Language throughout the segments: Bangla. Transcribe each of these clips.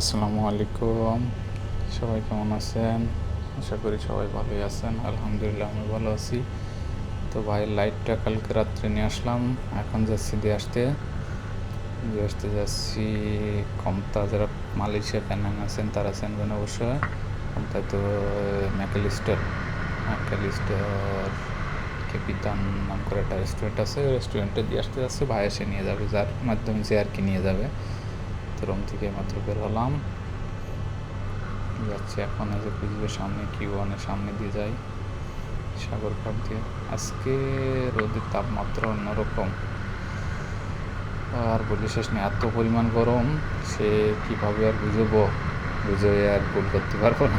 আসসালামু আলাইকুম। সবাই কেমন আছেন? আশা করি সবাই ভালোই আছেন। আলহামদুলিল্লাহ, আমি ভালো আছি। তো ভাই, লাইটটা কালকে রাত্রে নিয়ে আসলাম। এখন যাচ্ছি দিয়ে আসতে। দিয়ে আসতে যাচ্ছি কমতা, যারা মালয়েশিয়া প্যানাং আছেন, তারা চেনবেন অবশ্যই কমতায় তো ম্যাকালিস্টার। ম্যাকালিস্টার কেপিতান নাম করে একটা রেস্টুরেন্ট আছে। রেস্টুরেন্টে দিয়ে আসতে যাচ্ছে। ভাই এসে নিয়ে যাবে, যার মাধ্যমে যে আর কি নিয়ে যাবে। তো রুম থেকে মাত্র বের হলাম। যাচ্ছি এখন এই যে পিছবে সামনে কিউ ওয়ানের সামনে দিয়ে যাই সাগর পাড় দিয়ে। আজকে রোদের তাপমাত্রা অন্যরকম। আর বলি শেষ নেই, এত পরিমাণ গরম, সে কীভাবে আর বুঝব? বুঝে আর ভুল করতে পারব না।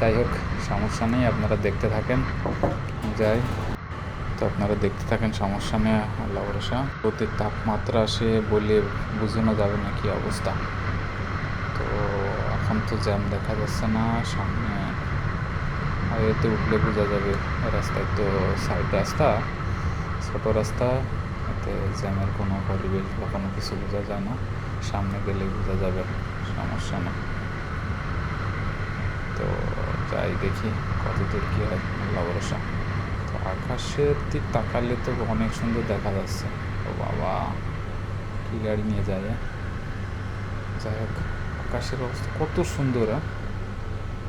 যাই হোক, সমস্যা নেই, আপনারা দেখতে থাকেন। যাই। তো আপনারা দেখতে থাকেন, সমস্যা নেই, আল্লাহ ভরসা। রোদের তাপমাত্রা সে বলে বোঝানো যাবে না কি অবস্থা। তো এখন তো জ্যাম দেখা যাচ্ছে না, সামনে হাইওয়েতে উঠলে বোঝা যাবে রাস্তায় তো সাইড রাস্তা, ছোট রাস্তা, এতে জ্যামের কোনো পরিবেশ বা কোনো কিছু বোঝা যায় না, সামনে গেলেই বোঝা যাবে, সমস্যা না তো যাই দেখি কতদূর কী হয়, আল্লাহ ভরসা। আকাশের দিক তাকালে তো অনেক সুন্দর দেখা যাচ্ছে। ও বাবা, কি গাড়ি নিয়ে যায় যাই হোক, আকাশের অবস্থা কত সুন্দর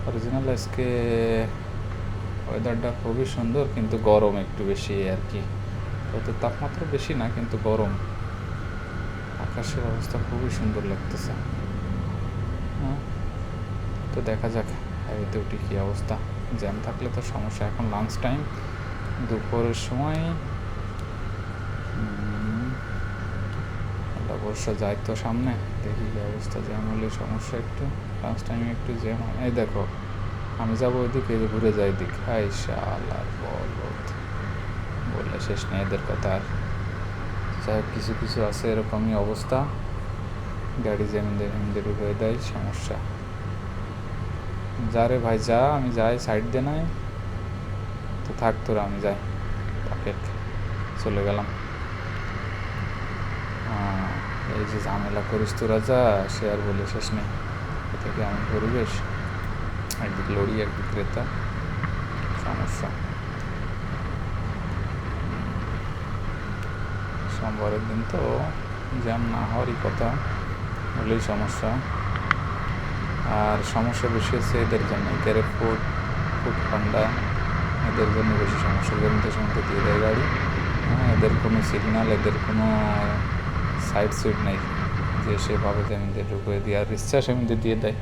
অরিজিনাল আজকে ওয়েদারটা খুবই সুন্দর, কিন্তু গরম একটু বেশি আর কি। ওদের তাপমাত্রা বেশি না, কিন্তু গরম। আকাশের অবস্থা খুবই সুন্দর লাগতেছে। হ্যাঁ তো দেখা যাক, হাইওয়েতে উঠি কী অবস্থা। জ্যাম থাকলে তো সমস্যা, এখন লাঞ্চ টাইম দুপুরের সময় বর্ষা যায় তো সামনে, দেখি অবস্থা, জ্যাম হলে সমস্যা একটু লাস্ট টাইমে একটু জ্যাম হয়, এই দেখো, আমি যাব ওইদিকে ঘুরে যাই দিক হাই শাল আর বল, বললে শেষ নেই এদের কথা আর। যাই কিছু কিছু আছে এরকমই অবস্থা, গাড়ি জেমিনদের হেমিনদের হয়ে দেয়, সমস্যা। যা রে ভাই, যা, আমি যাই সাইড দিয়ে নাই। তো থাক তোরা, আমি যাই। তাকে চলে গেলাম। এই যে ঝামেলা করিস তোরা যা, সে আর বলে শেষ নেই। এটা কি এমন পরিবেশ একদিক লড়ি, একদিক ক্রেতা সমস্যা। সোমবারের দিন তো জ্যাম না হওয়ারই কথা, হলেই সমস্যা। আর সমস্যা বেশি হচ্ছে এদের জন্য ক্যারে ফুড ফুড পান্ডা। এদের জন্য বেশি সমস্যা জমিতে সমিতে দিয়ে দেয় গাড়ি হ্যাঁ এদের কোনো সিগনাল এদের কোনো সাইড সুইড নেই। যে সেভাবে জমিতে ঢুকিয়ে দিয়ে, আর রিক্সা সেমিতে দিয়ে দেয়।